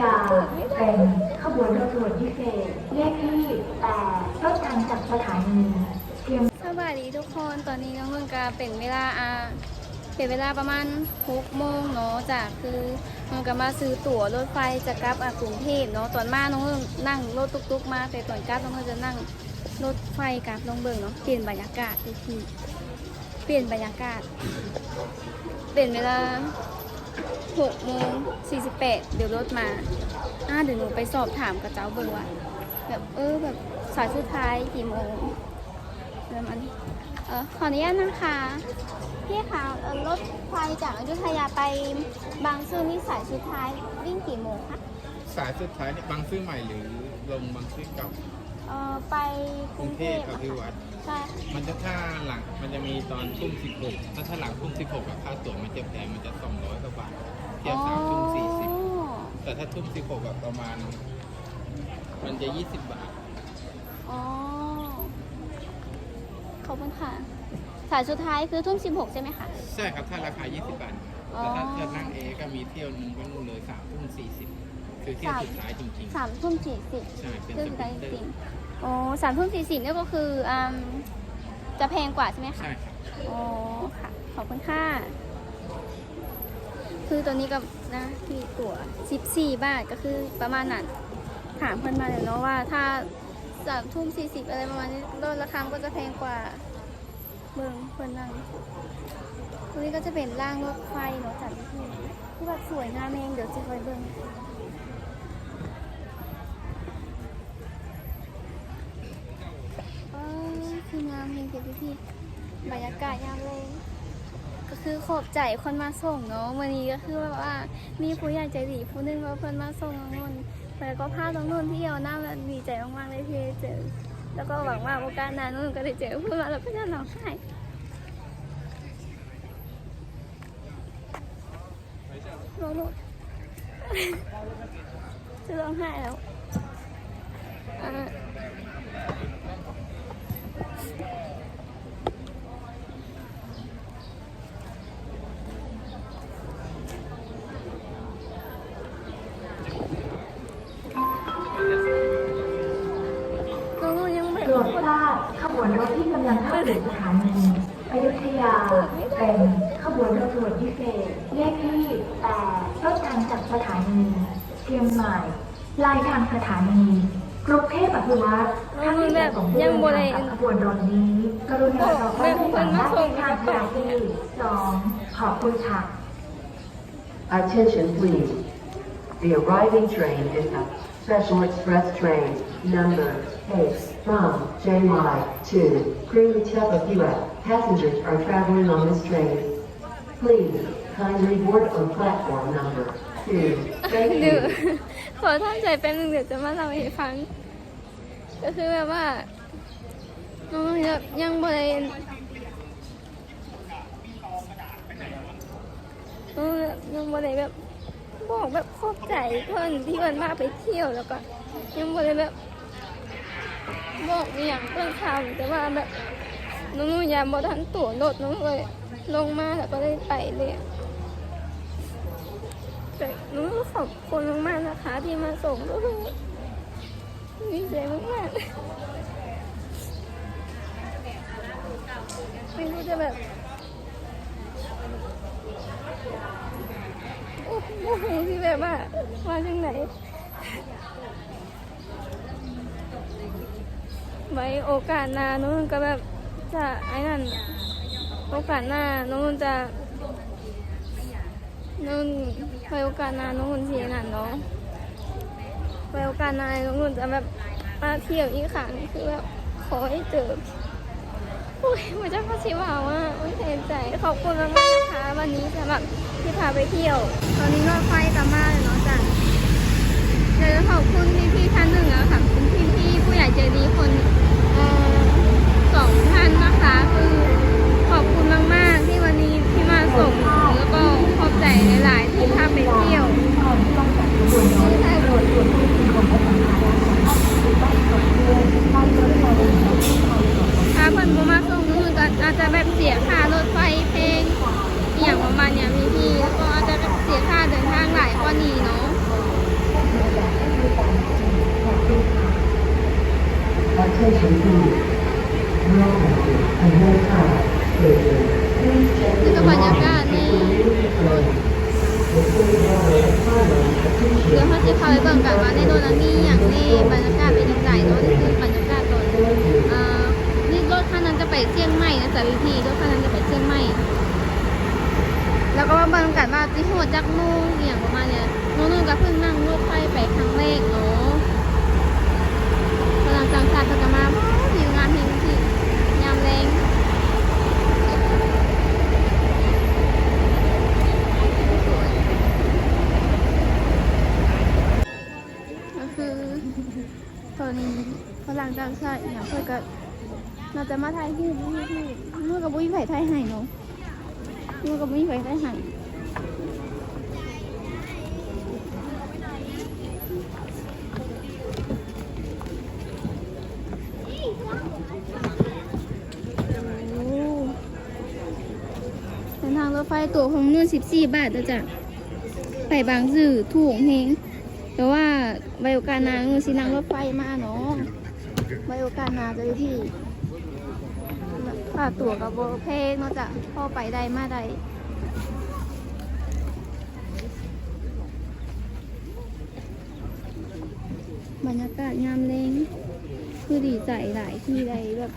ยา เป็นขบวนรถด่วนพิเศษเลขที่8รถทางจากสถานีเชียงสวัสดีทุกคนตอนนี้น้องนุ่นก็เป็นเวลาอาเป็นเวลาประมาณ6โมงเนาะจากคือน้องก็มาซื้อตั๋วรถไฟจะกลับกรุงเทพเนาะตอนมาน้องนุ่นนั่งรถตุ๊กๆมาแต่ตอนกลับน้องนุ่นจะนั่งรถไฟกลับลงเบิงเนาะเปลี่ยนบรรยากาศอีกทีเปลี่ยนบรรยากาศ เป็นเวลา 6โมง48เดี๋ยวรถมาอ่าเดี๋ยวหนูไปสอบถามกับเจ้าเบิงว่าแบบเออแบบสายสุดท้ายกี่โมงประมาณนี้เออขออนุญาตนะคะพี่คะรถไฟจากอยุธยาไปบางซื่อนี่สายสุดท้ายวิ่งกี่โมงคะสายสุดท้ายนี่บางซื่อใหม่หรือลงบางซื่อเก่า เออไปกกรุรุงงเทเทพพอภิวัตรใช่มันจะถ้าหลังมันจะมีตอนทุ่มสิบหกถ้าถ้าหลังทุ่มสิบหกอะค่าตั๋วมันจะแพงมันจะสองร้อยกว่าบาทเทียบสามทุ่มสี่สิบแต่ถ้าทุ่มสิบหกอะประมาณ มันจะยี่สิบบาท อ๋อขอบคุณค่ะสายสุดท้ายคือทุ่ม16 ใช่ไหมคะ ใช่ครับ ถ้าราคา 20 บาทอ๋อแต่ถ้าเทียบนั่งเอก็มีเที่ยวหนึงก็นู่นเลยสามทุ่มสี่สิบ คือเที่ยวสุดท้ายจริงสามทุ่มสี่สิบๆ ใช่เป็นซึ่สงปิได้นเตอจริงร์อ๋อสามทุ่มสี่สิบนี่ก็คืออืมจะแพงกว่าใช่ไหมคะ ใช่ครับ อ๋อค่ะ ขอบคุณค่ะ คือตัวนี้ก็นะที่ตั๋ว14 บาทก็คือประมาณนั้นถามเพื่อนมาเลยเนาะว่าถ้าสามทุ่มสี่สิบอะไรประมาณนี้รถราคามันก็จะแพงกว่าเมืองเพื่อนนั่งตรงนี้ก็จะเป็นรางรถไฟเนาะจัดที่ที่แบบสวยงามเองเดี๋ยวจะไปเบิ่งเออ คืองามเองเก็บพี่บรรยากาศยามเลยก็คือขอบใจคนมาส่งเนาะวันนี้ก็คือแบบว่ามีผู้ใหญ่ใจดีผู้หนึงว่าเพิ่นมาส่งน้องนนท์แล้วก็พาน้องนนท์เที่ยวน่าแบบดีใจมากๆเลยที่ได้เจอ แล้วก็หวังว่าโอกาสหน้าน้องนนท์ก็ได้เจอเพื่อนมาแล้วก็จะร้องไห้น้องนนท์จะร้องไห้แล้วอ่า ราบวนรถที่กำลังเข้าถึงสถานีอยุธยาเป็นขบวนรถด่วนพิเศษเลขที่8รถทางจากสถานีเชียงใหม่ปลายทางสถานีกรุงเทพอภิวัตรท่านที่ประสงค์จะเดินทางกับขบวนรถนี้กรุณารอไว้ในหลังด้านทางสถานีสองขอบคุณค่ะ Attention please. The arriving train is a special express train number 8 from JY to Krumitepa Passengers are traveling on this train. Please kindly board on platform number 2. Thank เดี๋ยว you. ขอท่านใจแป๊บนึงเดี๋ยวจะมาเล่าให้ฟัง ก็คือแบบว่าน้องยังยังบ่ได้น้องยังบ่ได้แบบ บอกแบบขอบใจเพื่อนที่เพื่อนพาไปเที่ยวแล้วก็ ยังบ่ได้แบบบอกอหย่างเพื่อนทำแต่ว่าแบบน้องยามบ่ทันตั๋วรถน้องเลยลงมาแล้วก็ได้ไปเลยแต่หนูขอบคุณมากๆนะคะ ที่มาส่งก็คือดีใจมากๆไม่รู้จะแบบ โอ้โหที่แบบว่ามาจากไหนไว้โอกาสหน้านู้นก็แบบจะไอ้นั่น โอกาสหน้านู้นจะนุ่นไปโอกาสหนาน้องนุ่นทีนั่นเนาะไปโอกาสหนาน้องนุ่นจะแบบมาเที่ยวอีกครั้งคือแบบขอให้เจอ อุ้ยมันจะพาชิวาว่าอุ้ยเสียใจ ขอบคุณมากๆนะคะ วันนี้สำหรับที่พาไปเที่ยว ตอนนี้รถไฟกลับมาเลยเนาะจ้ะเดี๋ยวขอบคุณพี่พี่ๆท่านหนึ่งอะค่ะ วันนี้เนาะนี่บรรยากาศนี่เดี๋ยวเขาจะพาไปเบิ่งกันว่าในโดนันมีอย่างในบรรยากาศเป็นยังไงเนาะนี่คือบรรยากาศตอนนี่รถคันนั้นจะไปเชียงใหม่นะจ๊ะพี่รถคันนั้นจะไปเชียงใหม่ แล้วก็มาเบิ่งกันว่าที่หัวจักโมงอหย่างประมาณเนี้ยน้องนุ่นก็เพิ่งนั่งรถไฟไปครั้งแรกเนาะกำลังจังชาติก็มาทีมงานเพลงที่ยามแรงก็คือตอนนี้ฝรั่งต่างชาติอหย่างเพื่อก็เราจะมาถ่ายรูปนี่คือเมื่อกับบุ้ยไผ่ถ่ายให้เนาะ มันก็ไม่ไปได้หันทางรถไฟตัวของนู่น14บาทแล้วจ้ะไปบางสื่อถูกเฮงแต่ว่าใบโอกาสนางสินั่งรถไฟมาเนาะใบโอกาสนาจะอยู่ที่ ค่าตั๋วกับโบเพงเนาะจ้ะพอไปได้มาได้บรรยากาศงามเลงคือดีใจหลายที่ใดแบบ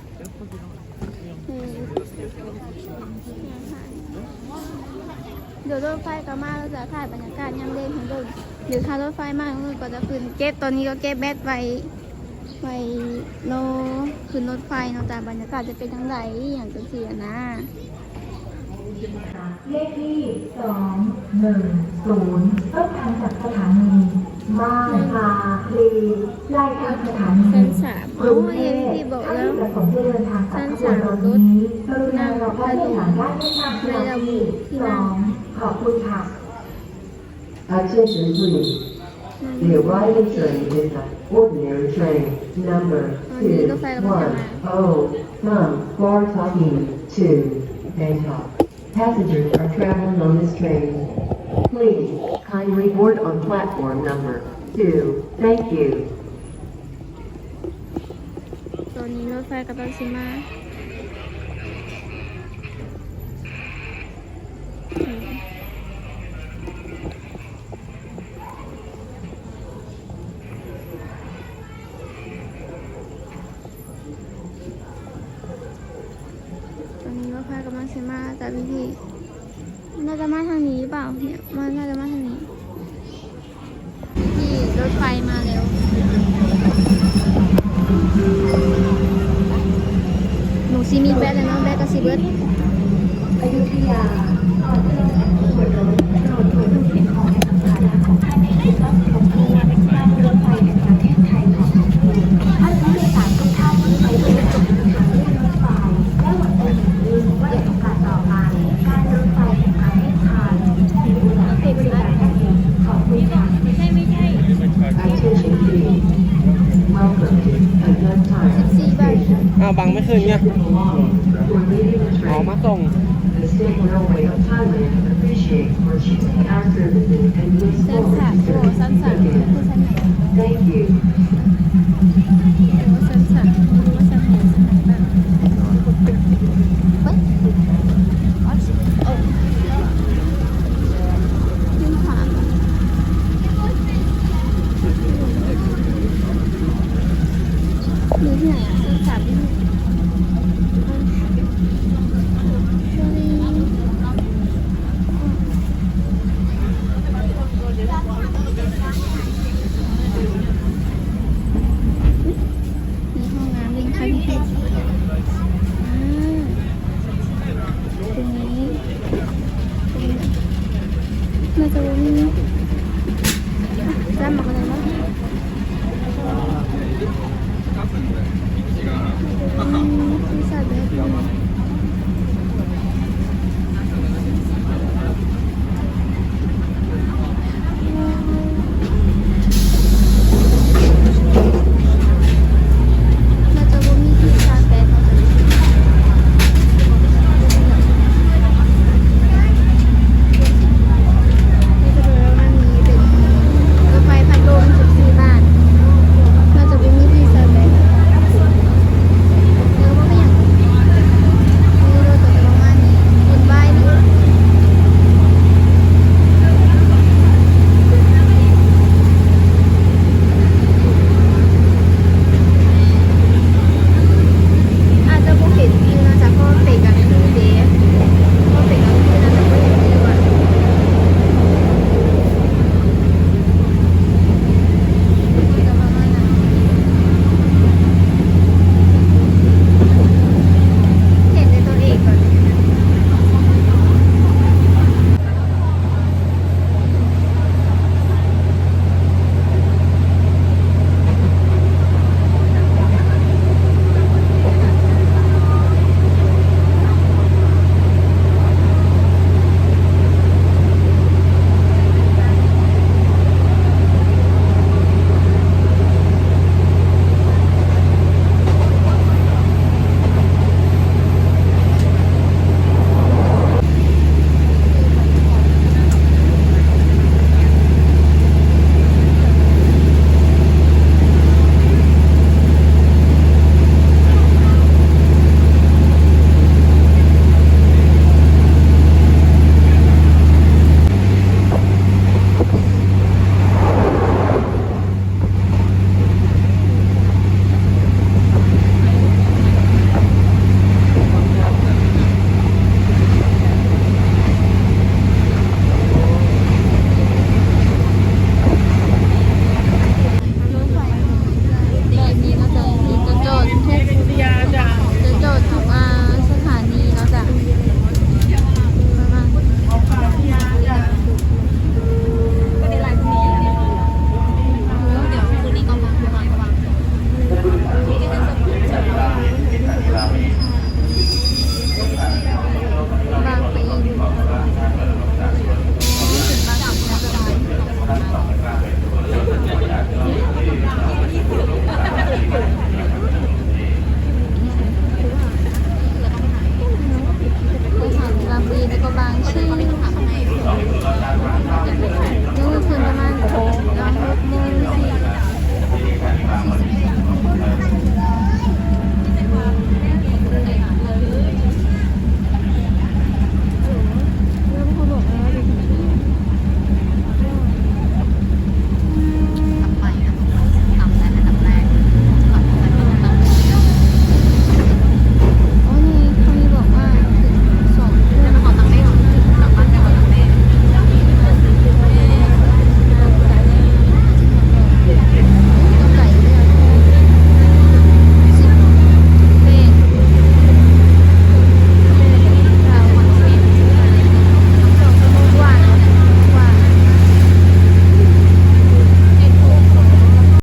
เดี๋ยวรถไฟก็มาเราจะถ่ายบรรยากาศยามเลงของเดิมเดี๋ยวถ้ารถไฟมาเราก็จะขึ้นเก็บตอนนี้ก็เก็บแบตไว้ ไว้โลขึ้นรถไฟเนาะแต่บรรยากาศจะเป็นทั้งไรอย่างจะเสียนะ เลขที่สองหนึ่งศูนย์ต้นทางจากสถานีบ้านพาลีไล่ทางสถานีชั้นสามกรุงเทพอ๋ออย่างที่พี่บอกแล้วถ้ามีประสงค์จะเดินทางกลับขบวนรถนี้กรุณารอผู้โดยสารได้ที่ทางสถานีสองขอบคุณค่ะ Attention please. The arriving train is an ordinary train number two one oh from Guartaki to Bangkok. Passengers are traveling on this train. Please kindly board on platform number two. Thank you. ตอนนี้รถไฟกำลังสิมา ตอนนี้รถไฟกำลังสิมาแต่พี่พี่น่าจะมาทางนี้เปล่าเนี่ยมันน่าจะมาทางนี้พี่รถไฟมาแล้วหนูซีมีแบดเลยเนาะแบดกับซีเบิร์ดอยุธยา